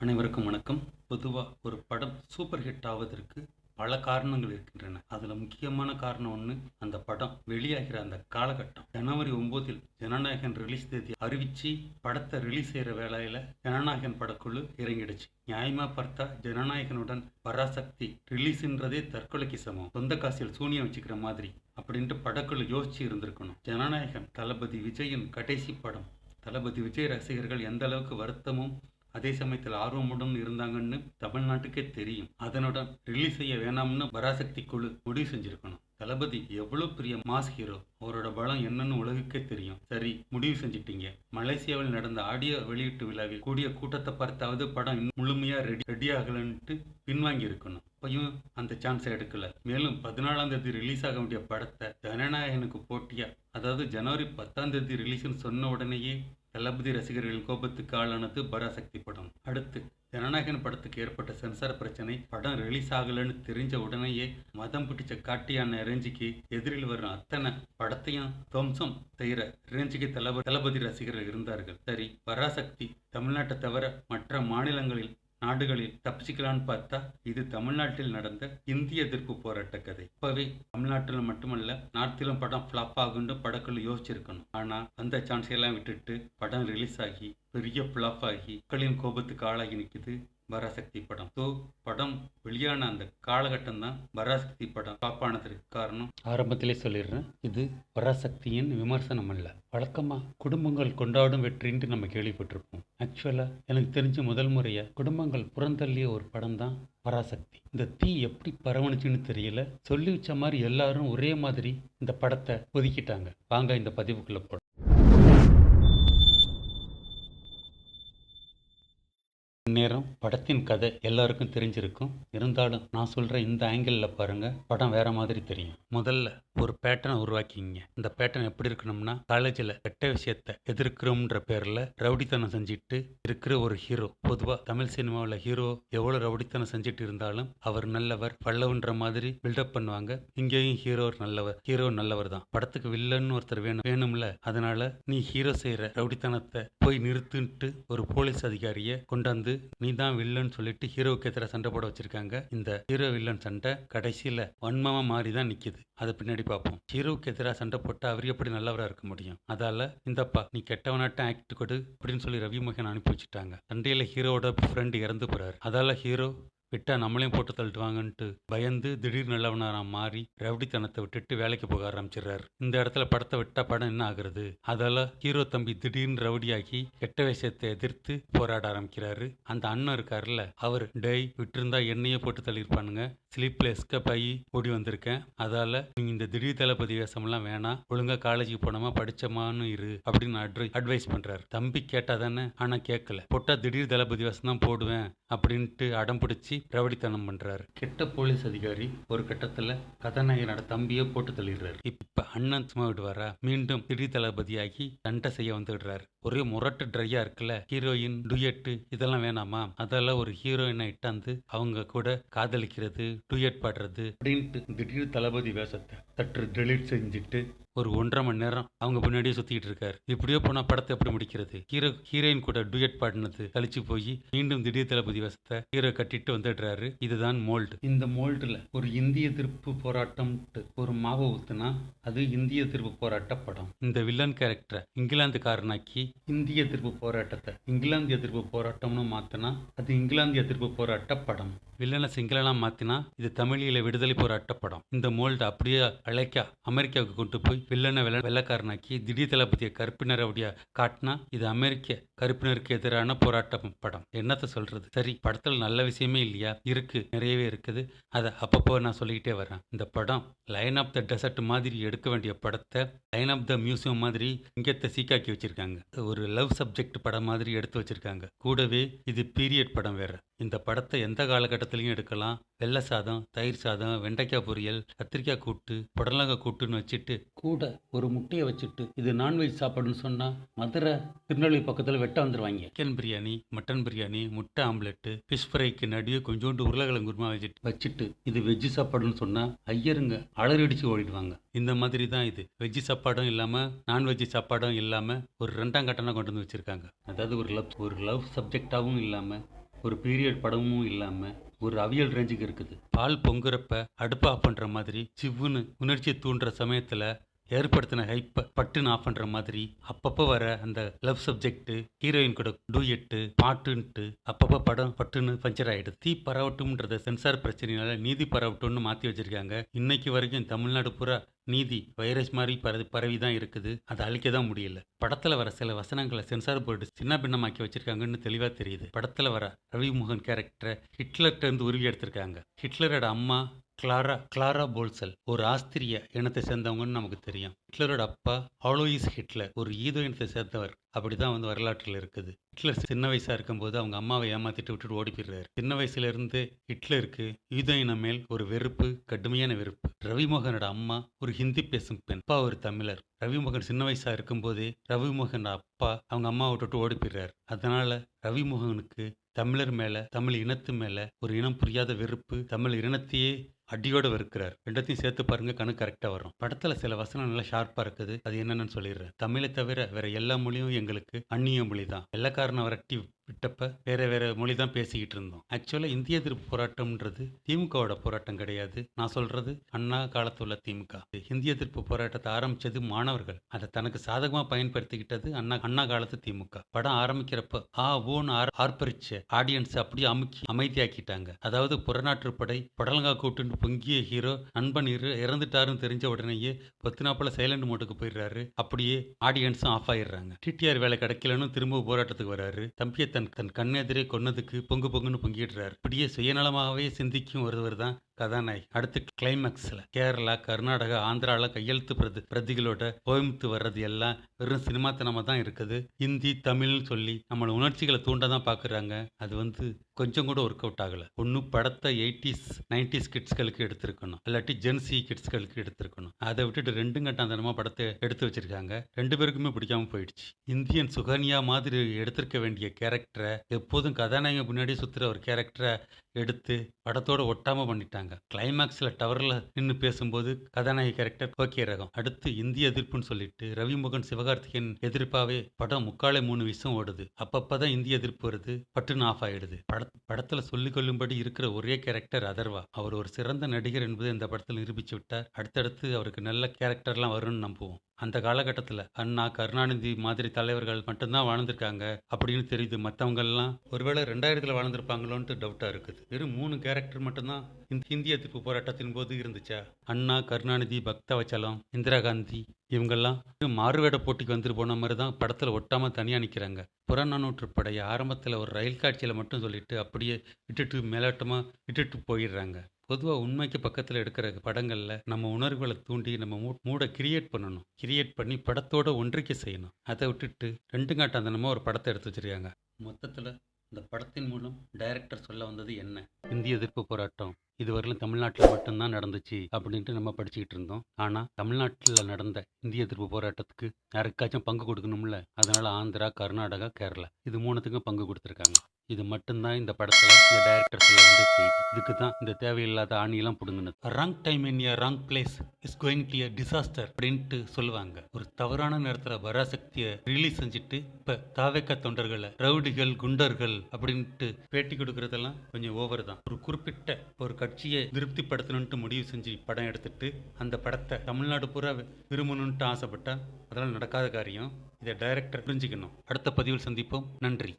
அனைவருக்கும் வணக்கம். பொதுவாக ஒரு படம் சூப்பர் ஹிட் ஆவதற்கு பல காரணங்கள் இருக்கின்றன. அதில் முக்கியமான காரணம் ஒன்று அந்த படம் வெளியாகிற அந்த காலகட்டம். ஜனவரி ஒம்போதில் ஜனநாயகன் ரிலீஸ் தேதி அறிவித்து படத்தை ரிலீஸ் செய்கிற வேலையில் ஜனநாயகன் படக்குழு இறங்கிடுச்சு. நியாயமாக பார்த்தா ஜனநாயகனுடன் பராசக்தி ரிலீஸ்ன்றதே தற்கொலைக்கு சமம். சொந்த காசில் சூனியம் வச்சுக்கிற மாதிரி அப்படின்ட்டு படக்குழு யோசிச்சு இருந்திருக்கணும். ஜனநாயகன் தளபதி விஜயின் கடைசி படம். தளபதி விஜய் ரசிகர்கள் எந்த அளவுக்கு வருத்தமும் அதே சமயத்தில் ஆர்வமுடன் இருந்தாங்கன்னு தமிழ்நாட்டுக்கே தெரியும். அதனுடன் ரிலீஸ் செய்ய வேணாம்னு பராசக்தி குழு முடிவு செஞ்சிருக்கணும். தளபதி எவ்வளோ பெரிய மாஸ் ஹீரோ அவரோட பலம் என்னன்னு உலகுக்கே தெரியும். சரி முடிவு செஞ்சிட்டீங்க. மலேசியாவில் நடந்த ஆடியோ வெளியீட்டு விழாவில் கூடிய கூட்டத்தை பார்த்தாவது படம் இன்னும் முழுமையா ரெடி ரெடி ஆகலன்ட்டு பின்வாங்கி இருக்கணும் அப்பையும் அந்த சான்ஸை எடுக்கல. மேலும் பதினாலாம் தேதி ரிலீஸ் ஆக வேண்டிய படத்தை ஜனநாயகனுக்கு போட்டியா அதாவது ஜனவரி பத்தாம் தேதி ரிலீஸ்னு சொன்ன உடனேயே தளபதி ரசிகர்கள் கோபத்துக்கு ஆளானது பராசக்தி படம். அடுத்து ஜனநாயகன் படத்துக்கு ஏற்பட்ட சென்சார் பிரச்சனை படம் ரிலீஸ் ஆகலைன்னு தெரிஞ்ச உடனேயே மதம் பிடிச்ச காட்டியான ரேஞ்சுக்கு எதிரில் வரும் அத்தனை படத்தையும் துவம்சம் செய்கிற ரேஞ்சுக்கு தளபதி தளபதி ரசிகர்கள் இருந்தார்கள். சரி பராசக்தி தமிழ்நாட்டை தவிர மற்ற மாநிலங்களில் நாடுகளில் தப்பிச்சுக்கலான்னு பார்த்தா இது தமிழ்நாட்டில் நடந்த இந்திய எதிர்ப்பு போராட்ட கதை. இப்பவே தமிழ்நாட்டில் மட்டுமல்ல நார்த்திலும் படம் ஃப்ளாப் ஆகுன்னு படக்குழு யோசிச்சிருக்கணும். ஆனா அந்த சான்ஸ் எல்லாம் விட்டுட்டு படம் ரிலீஸ் ஆகி பெரிய ஃப்ளாப் ஆகி மக்களின் கோபத்துக்கு ஆளாகி நிற்குது பராசக்தி படம். ஸோ படம் வெளியான அந்த காலகட்டம் தான் பராசக்தி படம். காப்பானதற்கு காரணம். ஆரம்பத்திலே சொல்லிடுறேன். இது பராசக்தியின் விமர்சனம் அல்ல. வழக்கமாக குடும்பங்கள் கொண்டாடும் வெற்றின்ட்டு நம்ம கேள்விப்பட்டிருப்போம். ஆக்சுவலாக எனக்கு தெரிஞ்ச முதல் முறையாக குடும்பங்கள் புறந்தள்ளிய ஒரு படம் தான் பராசக்தி. இந்த தீ எப்படி பரவணுச்சுன்னு தெரியல. சொல்லி வச்ச மாதிரி எல்லாரும் ஒரே மாதிரி இந்த படத்தை ஒதுக்கிட்டாங்க. வாங்க இந்த பதிவுக்குள்ள போட நேரம் படத்தின் கதை எல்லாருக்கும் தெரிஞ்சிருக்கும். இருந்தாலும் நான் சொல்கிற இந்த ஆங்கிளில் பாருங்க படம் வேற மாதிரி தெரியும். முதல்ல ஒரு பேட்டர்னை உருவாக்கிங்க இந்த பேட்டர்ன் எப்படி இருக்கணும்னா காலேஜில் கெட்ட விஷயத்தை எதிர்க்கிறோம்ன்ற பேரில் ரவுடித்தனம் செஞ்சுட்டு இருக்கிற ஒரு ஹீரோ பொதுவாக தமிழ் சினிமாவில் ஹீரோ எவ்வளோ ரவுடித்தனம் செஞ்சுட்டு இருந்தாலும் அவர் நல்லவர் பல்லவன்ற மாதிரி பில்டப் பண்ணுவாங்க. இங்கேயும் ஹீரோ நல்லவர் ஹீரோ நல்லவர் தான். படத்துக்கு வில்லன்னு ஒருத்தர் வேணும் வேணும்ல. அதனால நீ ஹீரோ செய்கிற ரவுடித்தனத்தை போய் நிறுத்துன்ட்டு ஒரு போலீஸ் அதிகாரியை கொண்டாந்து நீ தான் வில்லன் சொல்லிட்டு ஹீரோவுக்கு எதிராக சண்டை போட வச்சிருக்காங்க. இந்த ஹீரோ வில்லன் சண்டை கடைசியில் வன்மமாக மாறி தான் நிற்கிது அதை பின்னாடி பார்ப்போம். ஹீரோவுக்கு எதிராக சண்டை போட்டால் அவர் எப்படி நல்லவராக இருக்க முடியும்? அதால இந்தப்பா நீ கெட்டவனாட்டம் ஆக்ட் கொடு அப்படின்னு சொல்லி ரவி மோகன் அனுப்பி வச்சுட்டாங்க. சண்டையில் ஹீரோவோட ஃப்ரெண்டு இறந்து போறாரு. அதால ஹீரோ விட்டா நம்மளையும் போட்டு தள்ளிட்டுவாங்கன்ட்டு பயந்து திடீர் நல்லவனாரா மாறி ரவுடித்தனத்தை விட்டுட்டு வேலைக்கு போக ஆரம்பிச்சிடுறாரு. இந்த இடத்துல படத்தை விட்டா படம் என்ன ஆகுறது? அதால ஹீரோ தம்பி திடீர்னு ரவுடியாகி கெட்ட விஷயத்தை எதிர்த்து போராட ஆரம்பிக்கிறாரு. அந்த அண்ணன் இருக்காருல்ல அவர் டெய் விட்டிருந்தா என்னையே போட்டு தள்ளியிருப்பானுங்க. ஸ்லீப்ல எஸ்கப் ஆகி ஓடி வந்திருக்கேன். அதால நீங்க இந்த திடீர் தளபதி வேஷம்லாம் வேணாம் ஒழுங்கா காலேஜுக்கு போனோமா படிச்சமான்னு இரு அப்படின்னு அட்வை அட்வைஸ் பண்றாரு. தம்பி கேட்டாதானே ஆனா கேட்கல போட்டா திடீர் தளபதி வேஷம் தான் போடுவேன் அப்படின்ட்டு அடம் பிடிச்சி ரவடித்தனம் பண்றாரு. கெட்ட போலீஸ் அதிகாரி ஒரு கட்டத்துல கதாநாயகனோட தம்பியை போட்டு தள்ளிடுறாரு. இப்ப அண்ணன் சும்மா விடுவாரா? மீண்டும் திடீர் தளபதியாகி சண்டை செய்ய வந்துடுறாரு. ஒரே முரட்டு ட்ரையா இருக்குல்ல? ஹீரோயின் டுயட்டு இதெல்லாம் வேணாமா? அதெல்லாம் ஒரு ஹீரோயினை இட்டாந்து அவங்க கூட காதலிக்கிறது டுயட் பாடுறது. அப்படின்ட்டு திடீர் தளபதி வேஷத்தை சற்று டெலிட் செஞ்சுட்டு ஒரு ஒன்றரை மணி நேரம் அவங்க பின்னாடியே சுத்திட்டு இருக்காரு. இப்படியோ போனா படத்தை எப்படி முடிக்கிறது? ஹீரோ ஹீரோயின் கூட டுயட் பாடினது கழிச்சு போய் மீண்டும் திடீர் தளபதி வேஷத்தை ஹீரோ கட்டிட்டு வந்துடுறாரு. இதுதான் மோல்டு. இந்த மோல்டுல ஒரு இந்திய எதிர்ப்பு போராட்டம் ஒரு மாவை ஊத்துனா அது இந்திய எதிர்ப்பு போராட்ட படம். இந்த வில்லன் கேரக்டரை இங்கிலாந்துக்காரனாக்கி இந்திய எதிர்ப்பு போராட்டத்தை இங்கிலாந்து எதிர்ப்பு போராட்டம்னு மாத்தினா அது இங்கிலாந்து எதிர்ப்பு போராட்ட படம். வில்லனை சிங்களனா மாத்தினா இது தமிழில விடுதலை போராட்ட படம். இந்த மோல்டு அப்படியே அழைக்கா அமெரிக்காவுக்கு கொண்டு போய் வில்லனை வெள்ள வெள்ளக்காரனாக்கி திடீர் தளபதியை கருப்பினர் அப்படியா காட்டினா இது அமெரிக்க கருப்பினருக்கு எதிரான போராட்டம் படம். என்னத்தை சொல்றது? சரி படத்தில் நல்ல விஷயமே இல்லையா? இருக்கு நிறையவே இருக்குது. அதை அப்பப்போ நான் சொல்லிக்கிட்டே வரேன் இந்த படம் லைன் ஆஃப் த டெசர்ட் மாதிரி எடுக்க வேண்டிய படத்தை லைன் ஆஃப் த மியூசியம் மாதிரி இங்கத்தை சீக்காக்கி வச்சிருக்காங்க. ஒரு லவ் சப்ஜெக்ட் படம் மாதிரி எடுத்து வச்சிருக்காங்க. கூடவே இது பீரியட் படம் வேற. இந்த படத்தை எந்த காலகட்டத்திலையும் எடுக்கலாம். வெள்ளை சாதம் தயிர் சாதம் வெண்டைக்காய் பொரியல் கத்திரிக்காய் கூட்டு புடலங்காய் கூட்டுன்னு வச்சுட்டு கூட ஒரு முட்டையை வச்சுட்டு இது நான்வெஜ் சாப்பாடுன்னு சொன்னா மதுரை திருநெல்வேலி பக்கத்தில் வெட்ட வந்துருவாங்க. சிக்கன் பிரியாணி மட்டன் பிரியாணி முட்டை ஆம்லெட்டு ஃபிஷ் ஃப்ரைக்கு நடுவே கொஞ்சோண்டு உருளைக்கிழங்கு குருமா வச்சுட்டு வச்சுட்டு இது வெஜ்ஜு சாப்பாடுன்னு சொன்னா ஐயருங்க அலறடிச்சு ஓடிடுவாங்க. இந்த மாதிரி தான் இது. வெஜ்ஜு சாப்பாடும் இல்லாமல் நான்வெஜ் சாப்பாடும் இல்லாமல் ஒரு ரெண்டாம் கட்டணம் கொண்டு வந்து வச்சுருக்காங்க. அதாவது ஒரு லவ் ஒரு லவ் சப்ஜெக்டாகவும் இல்லாமல் ஒரு பீரியட் படமும் இல்லாமல் ஒரு அவியல் ரேஞ்சுக்கு இருக்குது. பால் பொங்குறப்ப அடுப்பு ஆஃப் பண்ணுற மாதிரி சிவ்வுன்னு உணர்ச்சியை தூண்டுற சமயத்தில் ஏற்படுத்தின ஹைப்பை பட்டுன்னு ஆஃப் பண்ணுற மாதிரி அப்பப்போ வர அந்த லவ் சப்ஜெக்ட்டு ஹீரோயின் கூட டூயட்டு பாட்டுன்ட்டு அப்பப்போ படம் பட்டுன்னு பஞ்சர் ஆகிடுது தீ பரவட்டும்ன்றத சென்சார் பிரச்சனையால நீதி பரவட்டும்னு மாற்றி வச்சுருக்காங்க. இன்னைக்கு வரைக்கும் தமிழ்நாடு பூரா நீதி வைரஸ் மாதிரி பரவி பரவி தான் இருக்குது. அதை அழிக்க தான் முடியல. படத்தில் வர சில வசனங்களை சென்சார் போர்டு சின்ன பின்னமாக்கி வச்சிருக்காங்கன்னு தெளிவாக தெரியுது. படத்தில் வர ரவிமோகன் கேரக்டரை ஹிட்லர்கிட்ட இருந்து உருவி எடுத்திருக்காங்க. ஹிட்லரோட அம்மா கிளாரா கிளாரா போல்சல் ஒரு ஆஸ்திரிய இனத்தை சேர்ந்தவங்கன்னு நமக்கு தெரியும். ஹிட்லரோட அப்பா ஆலோயிஸ் ஹிட்லர் ஒரு ஈதோ இனத்தை சேர்ந்தவர். அப்படிதான் வந்து வரலாற்றில் இருக்குது. ஹிட்லர் சின்ன வயசா இருக்கும்போது அவங்க அம்மாவை ஏமாத்திட்டு விட்டுட்டு ஓடி போயிடுறாரு. சின்ன வயசுல இருந்து ஹிட்லருக்கு ஈதோ இனம் மேல் ஒரு வெறுப்பு கடுமையான வெறுப்பு. ரவிமோகனோட அம்மா ஒரு ஹிந்தி பேசும் பெண். அப்பா ஒரு தமிழர். ரவிமோகன் சின்ன வயசா இருக்கும்போதே ரவிமோகன் அப்பா அவங்க அம்மாவை விட்டுட்டு ஓடி போயிடுறாரு. அதனால ரவிமோகனுக்கு தமிழர் மேல தமிழ் இனத்து மேல ஒரு இனம் புரியாத வெறுப்பு தமிழ் இனத்தையே அடியோட வெறுக்கிறார். ரெண்டத்தையும் சேர்த்து பாருங்க கணக்கு கரெக்டாக வரும். படத்துல சில வசனம் நல்லா ஷார்ப்பாக இருக்குது. அது என்னன்னு சொல்லிடுறேன். தமிழை தவிர வேற எல்லா மொழியும் எங்களுக்கு அந்நிய மொழி தான் வெள்ளக்காரனை விரட்டி விட்டப்ப வேற வேற மொழி தான் பேசிக்கிட்டு இருந்தோம். ஆக்சுவலாக இந்திய எதிர்ப்பு போராட்டம்ன்றது திமுகவோட போராட்டம் கிடையாது. நான் சொல்றது அண்ணா காலத்துள்ள திமுக. இந்திய எதிர்ப்பு போராட்டத்தை ஆரம்பிச்சது மாணவர்கள். அதை தனக்கு சாதகமா பயன்படுத்திக்கிட்டது அண்ணா அண்ணா காலத்து திமுக. படம் ஆரம்பிக்கிறப்ப ஆ ஓன்னு ஆர் ஆர்ப்பரிச்ச ஆடியன்ஸ் அப்படியே அமுக்கி அமைதியாக்கிட்டாங்க. அதாவது புறநாற்று படை படலங்கா கூட்டுன்னு பொங்கிய ஹீரோ நண்பன் இரு இறந்துட்டாருன்னு தெரிஞ்ச உடனேயே பத்து நாப்பில் சைலண்ட் மோட்டுக்கு போயிடுறாரு. அப்படியே ஆடியன்ஸும் ஆஃப் ஆயிடுறாங்க. டிடிஆர் வேலை கிடைக்கலன்னு திரும்ப போராட்டத்துக்கு வராரு. தம்பியை தன் தன் கண்ணெதிரே கொன்னதுக்கு பொங்கு பொங்குன்னு பொங்கிடுறாரு. இப்படியே சுயநலமாகவே சிந்திக்கும் ஒருவர் தான் கதாநாயகி. அடுத்து கிளைமேக்ஸில் கேரளா கர்நாடகா ஆந்திராவில் கையெழுத்து பிரதி பிரதிகளோட கோயம்புத்து வர்றது எல்லாம் வெறும் சினிமாத்தனமாக தான் இருக்குது. ஹிந்தி தமிழ்னு சொல்லி நம்மளை உணர்ச்சிகளை தூண்ட தான் பார்க்குறாங்க அது வந்து கொஞ்சம் கூட ஒர்க் அவுட் ஆகலை. ஒன்று படத்தை எயிட்டிஸ் நைன்டிஸ் கிட்ஸ்களுக்கு எடுத்திருக்கணும். இல்லாட்டி ஜென்சி கிட்ஸ்களுக்கு எடுத்திருக்கணும். அதை விட்டுட்டு ரெண்டும் கட்டாந்தனமாக படத்தை எடுத்து வச்சிருக்காங்க. ரெண்டு பேருக்குமே பிடிக்காம போயிடுச்சு. இந்தியன் சுகன்யா மாதிரி எடுத்திருக்க வேண்டிய கேரக்டரை எப்போதும் கதாநாயகன் முன்னாடியே சுற்றுற ஒரு கேரக்டரை எடுத்து படத்தோட ஒட்டாம பண்ணிட்டாங்க. கிளைமேக்ஸ்ல டவர்ல நின்று பேசும்போது கதாநாயகி கேரக்டர் ஓகே ரகம். அடுத்து இந்திய எதிர்ப்புன்னு சொல்லிட்டு ரவிமுகன் சிவகார்த்திகேயன் எதிர்ப்பாவே படம் முக்காலே மூணு விஷயம் ஓடுது. அப்பப்பதான் இந்திய எதிர்ப்பு வருது பட்டுன்னு ஆஃப் ஆயிடுது. பட படத்துல சொல்லிக் கொள்ளும்படி இருக்கிற ஒரே கேரக்டர் அதர்வா. அவர் ஒரு சிறந்த நடிகர் என்பதை இந்த படத்தில் நிரூபிச்சு விட்டார். அடுத்தடுத்து அவருக்கு நல்ல கேரக்டர்லாம் வரும்னு நம்புவோம். அந்த காலகட்டத்தில் அண்ணா கருணாநிதி மாதிரி தலைவர்கள் மட்டும்தான் வாழ்ந்திருக்காங்க அப்படின்னு தெரியுது. மற்றவங்கெல்லாம் ஒருவேளை ரெண்டாயிரத்தில் வாழ்ந்திருப்பாங்களோன்ட்டு டவுட்டாக இருக்குது. வெறும் மூணு கேரக்டர் மட்டும்தான் இந்த இந்திய எதிர்ப்பு போராட்டத்தின் போது இருந்துச்சா? அண்ணா கருணாநிதி பக்தவச்சலம் இந்திரா காந்தி இவங்கெல்லாம் மாறுவேட போட்டிக்கு வந்துட்டு போன மாதிரி தான் படத்தில் ஒட்டாமல் தனியாக நிற்கிறாங்க புறநானூற்று படையை ஆரம்பத்தில் ஒரு ரயில் காட்சியில் மட்டும் சொல்லிட்டு அப்படியே விட்டுட்டு மேலோட்டமாக விட்டுட்டு போயிடுறாங்க. பொதுவாக உண்மைக்கு பக்கத்தில் எடுக்கிற படங்களில் நம்ம உணர்வுகளை தூண்டி நம்ம மூ மூடை கிரியேட் பண்ணணும். கிரியேட் பண்ணி படத்தோட ஒன்றிக்க செய்யணும். அதை விட்டுட்டு ரெண்டு காட்டாந்தனமாக ஒரு படத்தை எடுத்து வச்சிருக்காங்க. மொத்தத்தில் இந்த படத்தின் மூலம் டைரக்டர் சொல்ல வந்தது என்ன? இந்திய எதிர்ப்பு போராட்டம் இதுவரையிலும் தமிழ்நாட்டில் மட்டும்தான் நடந்துச்சு அப்படின்ட்டு நம்ம படிச்சுக்கிட்டு இருந்தோம். ஆனால் தமிழ்நாட்டில் நடந்த இந்திய எதிர்ப்பு போராட்டத்துக்கு யாருக்காச்சும் பங்கு கொடுக்கணும்ல? அதனால ஆந்திரா கர்நாடகா கேரளா இது மூணுத்துக்கும் பங்கு கொடுத்துருக்காங்க. இது மட்டும்தான் இந்த படத்தில் இந்த டைரக்டர் சொல்ல வந்து செய்தி. இதுக்கு தான் இந்த தேவையில்லாத ஆணியெல்லாம் பிடுங்கினது. Wrong time in a wrong place is going to a disaster அப்படின்ட்டு சொல்லுவாங்க. ஒரு தவறான நேரத்தில் பராசக்தியை ரிலீஸ் செஞ்சுட்டு இப்போ தாவேக்க தொண்டர்களை ரவுடிகள் குண்டர்கள் அப்படின்ட்டு பேட்டி கொடுக்கறதெல்லாம் கொஞ்சம் ஓவர் தான். ஒரு குறிப்பிட்ட ஒரு கட்சியை திருப்திப்படுத்தணுன்ட்டு முடிவு செஞ்சு படம் எடுத்துட்டு அந்த படத்தை தமிழ்நாடு பூரா விரும்பணுன்ட்டு ஆசைப்பட்டா அதெல்லாம் நடக்காத காரியம். இதை டைரக்டர் புரிஞ்சுக்கணும். அடுத்த பதிவில் சந்திப்போம். நன்றி.